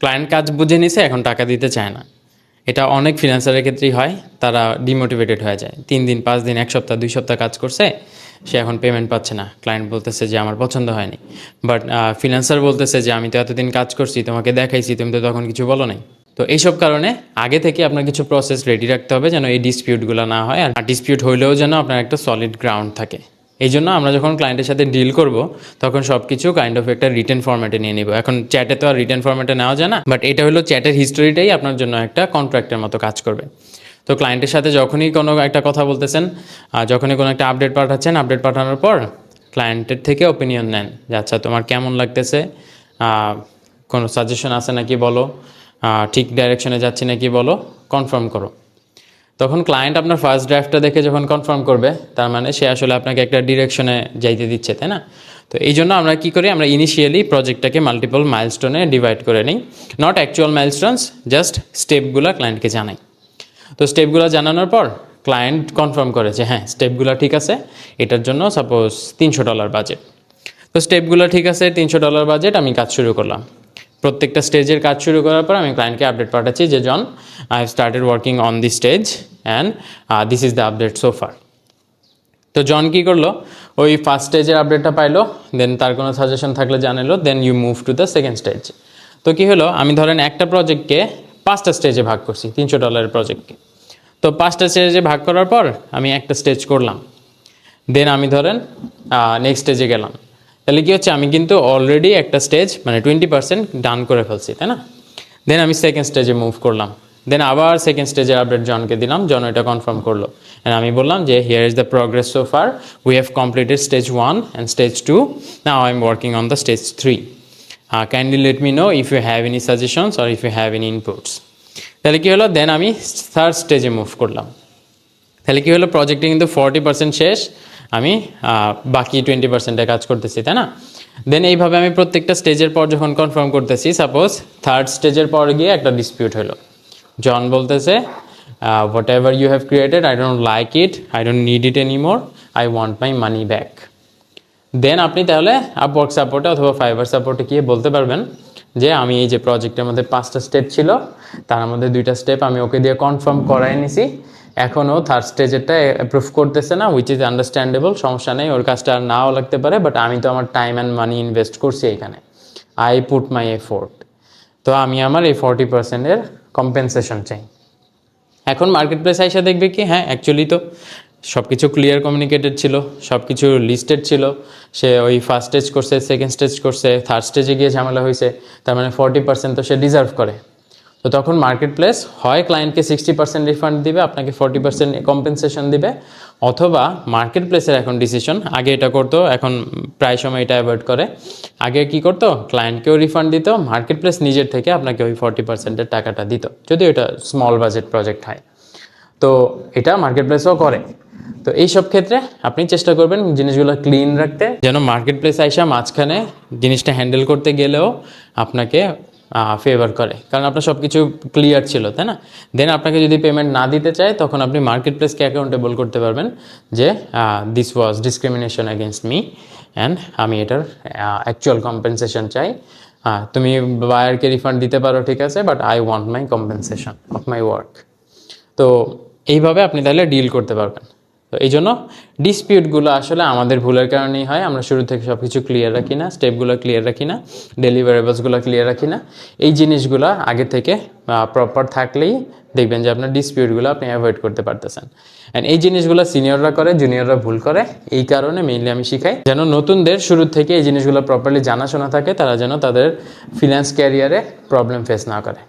Client কাজ বুঝে নিছে, এখন টাকা দিতে চায় না। এটা অনেক ফ্রিল্যান্সারের ক্ষেত্রেই হয়, তারা ডিমোটিভেটেড হয়ে যায়। তিন দিন, পাঁচ দিন, এক সপ্তাহ, দুই সপ্তাহ কাজ করছে, সে এখন পেমেন্ট পাচ্ছে না। ক্লায়েন্ট বলতেছে যে, আমার পছন্দ হয়নি। বাট ফ্রিল্যান্সার বলতেছে যে, আমি তো এতদিন কাজ করছি, তোমাকে দেখাইছি, তুমি তো তখন কিছু বলো নাই। তো এইসব কারণে আগে থেকে আপনার কিছু প্রসেস রেডি রাখতে হবে, যেন এই ডিসপিউটগুলো না হয়, আর ডিসপিউট হইলেও যেন আপনার একটা সলিড গ্রাউন্ড থাকে। এই জন্য আমরা যখন ক্লায়েন্টের সাথে ডিল করব, তখন সব কিছু কাইন্ড অফ একটা রিটেন ফর্ম্যাটে নিয়ে নিব। এখন চ্যাটে তো আর রিটেন ফর্ম্যাটে নেওয়া যায় না বাট এটা হলো চ্যাটের হিস্টোরিটাই আপনার জন্য একটা কন্ট্রাক্টের মতো কাজ করবে। তো ক্লায়েন্টের সাথে যখনই কোনো একটা কথা বলতেছেন যখনই কোনো একটা আপডেট পাঠাচ্ছেন আপডেট পাঠানোর পর ক্লায়েন্টের থেকে ওপিনিয়ন নেন যে আচ্ছা তোমার কেমন লাগতেছে? কোনো সাজেশন আছে নাকি বলো? ঠিক ডাইরেকশনে যাচ্ছি নাকি বলো? কনফার্ম করো। তখন ক্লায়েন্ট আপনার ফার্স্ট ড্রাফটটা দেখে যখন কনফার্ম করবে, তার মানে সে আসলে আপনাকে একটা ডিরেকশনে যাইতে দিচ্ছে, তাই না? তো এই জন্য আমরা কী করি, আমরা ইনিশিয়ালি প্রজেক্টটাকে মাল্টিপল মাইলস্টোনে ডিভাইড করে নিই। নট অ্যাকচুয়াল মাইলস্টোনস জাস্ট স্টেপগুলো ক্লায়েন্টকে জানাই। তো স্টেপগুলো জানানোর পর ক্লায়েন্ট কনফার্ম করে যে হ্যাঁ স্টেপগুলো ঠিক আছে। এটার জন্য সাপোজ তিনশো ডলার বাজেট তো স্টেপগুলো ঠিক আছে, তিনশো ডলার বাজেট আমি কাজ শুরু করলাম। প্রত্যেকটা স্টেজের কাজ শুরু করার পর আমি ক্লায়েন্টকে আপডেট পাঠাচ্ছি যে John I have started working on the stage and this is the update so far তো জন কী করল? ওই ফার্স্ট স্টেজের আপডেটটা পাইলো দেন তার কোনো সাজেশন থাকলে জানালো then you move to the second stage তো কী হলো? আমি ধরেন একটা প্রজেক্টকে পাঁচটা স্টেজে ভাগ করছি, তিনশো ডলারের প্রজেক্টকে তো পাঁচটা স্টেজে ভাগ করার পর আমি একটা স্টেজ করলাম। দেন আমি ধরেন নেক্সট স্টেজে গেলাম। তাহলে কী হচ্ছে? আমি কিন্তু অলরেডি একটা স্টেজ মানে টোয়েন্টি পার্সেন্ট ডান করে ফেলছি, তাই না? দেন আমি সেকেন্ড স্টেজে মুভ করলাম। দেন আবার সেকেন্ড স্টেজের আপডেট জনকে দিলাম, জন এটা কনফার্ম করল। অ্যান্ড আমি বললাম যে here is the progress so far we have completed stage one and stage two now I am working on the stage three kindly let me know if you have any suggestions or if you have any inputs তাহলে কী হলো? দেন আমি third স্টেজে move করলাম। তাহলে কী হলো? প্রজেক্টে কিন্তু ফর্টি পার্সেন্ট শেষ। আমি বাকি টোয়েন্টি পার্সেন্টে কাজ করতেছি, তাই না? দেন এইভাবে আমি প্রত্যেকটা স্টেজের পর যখন কনফার্ম করতেছি সাপোজ থার্ড স্টেজের পর গিয়ে একটা ডিসপিউট হলো জন বলতেছে whatever you have created I don't like it I don't need it any more I want my money back then আপনি তাহলে আপওয়ার্ক সাপোর্টে অথবা ফাইবার সাপোর্টে গিয়ে বলতে পারবেন যে, আমি এই যে প্রজেক্টের মধ্যে পাঁচটা স্টেপ ছিল, তার মধ্যে দুইটা স্টেপ আমি ওকে দিয়ে কনফার্ম করাই নিছি এখনও থার্ড স্টেজেরটা অ্যাপ্রুভ করতেছে না উইচ ইজ আন্ডারস্ট্যান্ডেবল সমস্যা নেই, ওর কাজটা আর নাও লাগতে পারে বাট আমি তো আমার টাইম অ্যান্ড মানি ইনভেস্ট করছি এখানে। আই পুট মাই এফোর্ট তো আমি আমার এই ফর্টি পার্সেন্টের কম্পেনসেশন চাই। এখন মার্কেট প্লেস আইসা দেখবে কি হ্যাঁ অ্যাকচুয়ালি তো সব কিছু ক্লিয়ার কমিউনিকেটেড ছিল সব কিছু লিস্টেড ছিল। সে ওই ফার্স্ট স্টেজ করছে সেকেন্ড স্টেজ করছে থার্ড স্টেজে গিয়ে ঝামেলা হয়েছে তার মানে ফর্টি পার্সেন্ট তো সে ডিজার্ভ করে। তো তখন মার্কেট প্লেস হয় ক্লায়েন্টকে সিক্সটি পার্সেন্ট রিফান্ড দিবে, আপনাকে ফর্টি পার্সেন্ট কম্পেনসেশন দিবে, অথবা মার্কেট প্লেসের এখন ডিসিশন আগে এটা করতো, এখন প্রায় সময় এটা অ্যাভয়েড করে। আগে কি করতো? ক্লায়েন্টকেও রিফান্ড দিত মার্কেট প্লেস নিজের থেকে আপনাকে ওই ফর্টি পার্সেন্টের টাকাটা দিত যদি ওটা স্মল বাজেট প্রজেক্ট হয়। তো এটা মার্কেট প্লেসও করে। তো এইসব ক্ষেত্রে আপনি চেষ্টা করবেন জিনিসগুলো ক্লিন রাখতে, যেন মার্কেট প্লেস আইসা মাঝখানে জিনিসটা হ্যান্ডেল করতে গেলেও আপনাকে ফেভার করে। কারণ আপনার সব কিছু ক্লিয়ার ছিল তাই না? দেন আপনাকে যদি পেমেন্ট না দিতে চায় তখন আপনি মার্কেট প্লেসকে অ্যাকাউন্টেবল করতে পারবেন যে this was discrimination against me and আমি এটার অ্যাকচুয়াল কম্পেনসেশন চাই। আহ, তুমি বায়ারকে রিফান্ড দিতে পারো ঠিক আছে but I want my compensation of my work তো এইভাবে আপনি তাহলে ডিল করতে পারবেন। তো এই জন্য ডিসপিউটগুলো আসলে আমাদের ভুলের কারণেই হয়। আমরা শুরু থেকে সব কিছু ক্লিয়ার রাখি না স্টেপগুলো ক্লিয়ার রাখি না ডেলিভারেবলসগুলো ক্লিয়ার রাখি না। এই জিনিসগুলো আগে থেকে প্রপার থাকলেই দেখবেন যে আপনার ডিসপিউটগুলো আপনি অ্যাভয়েড করতে পারতেছেন। অ্যান্ড এই জিনিসগুলো সিনিয়ররা করে জুনিয়ররা ভুল করে, এই কারণে মেইনলি আমি শিখাই। যেন নতুনদের শুরু থেকে এই জিনিসগুলো প্রপারলি জানাশোনা থাকে, তারা যেন তাদের ফিনান্স ক্যারিয়ারে প্রবলেম ফেস না করে।